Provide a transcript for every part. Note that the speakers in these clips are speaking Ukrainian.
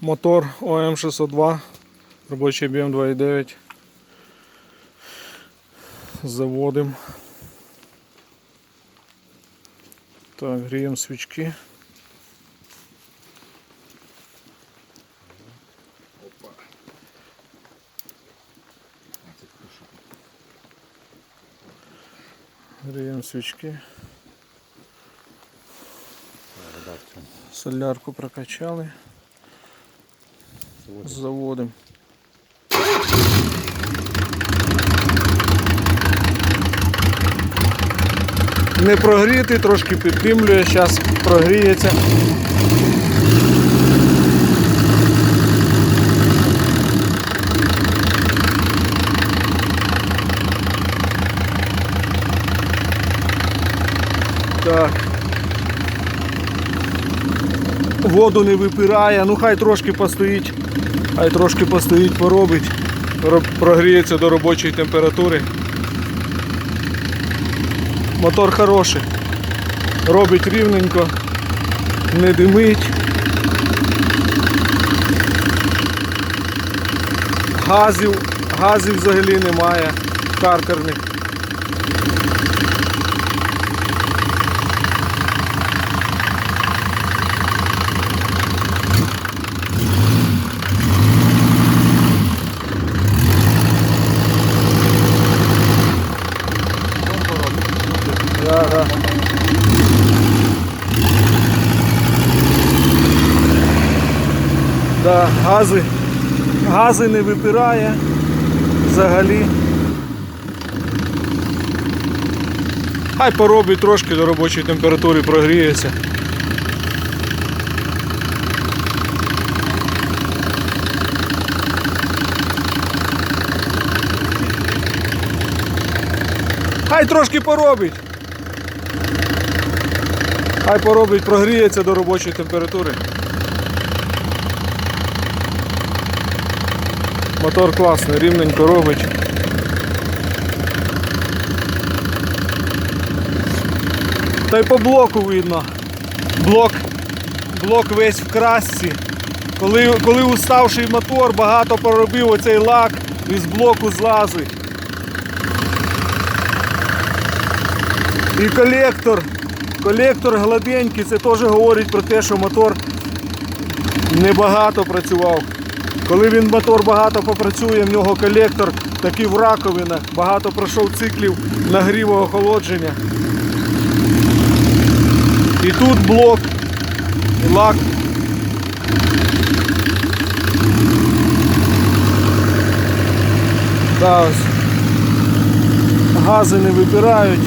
Мотор ОМ602, робочий об'єм 2,9. Заводим. Так, гріємо свічки. Гріємо свічки. Солярку прокачали. Заводим. Не прогрітий, трошки підтримлює, зараз прогріється. Так. Воду не випирає, ну хай трошки постоїть, хай трошки постоїть, поробить, прогріється до робочої температури. Мотор хороший, робить рівненько, не димить. Газів, газів взагалі немає, картерних. Да, да. Да, гази, гази не випирає взагалі. Хай поробить трошки до робочої температури прогріється. Хай трошки поробить. Хай поробить, прогріється до робочої температури. Мотор класний, рівненько робить. Та й по блоку видно. Блок, блок весь в красці. Коли, коли уставший мотор, багато поробив оцей лак із блоку злазить. І колектор. Колектор гладенький, це теж говорить про те, що мотор небагато працював. Коли він мотор багато попрацює, в нього колектор такий в раковинах, багато пройшов циклів нагріву охолодження. І тут блок, лак. Да, ось. Гази не вибирають.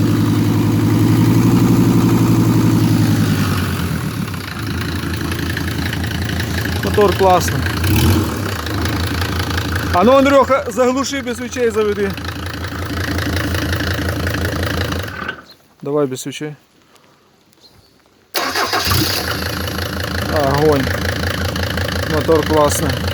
Мотор класний. А ну, Андрюха, заглуши без свічей заведи. Давай без свічей. Огонь. Мотор класний.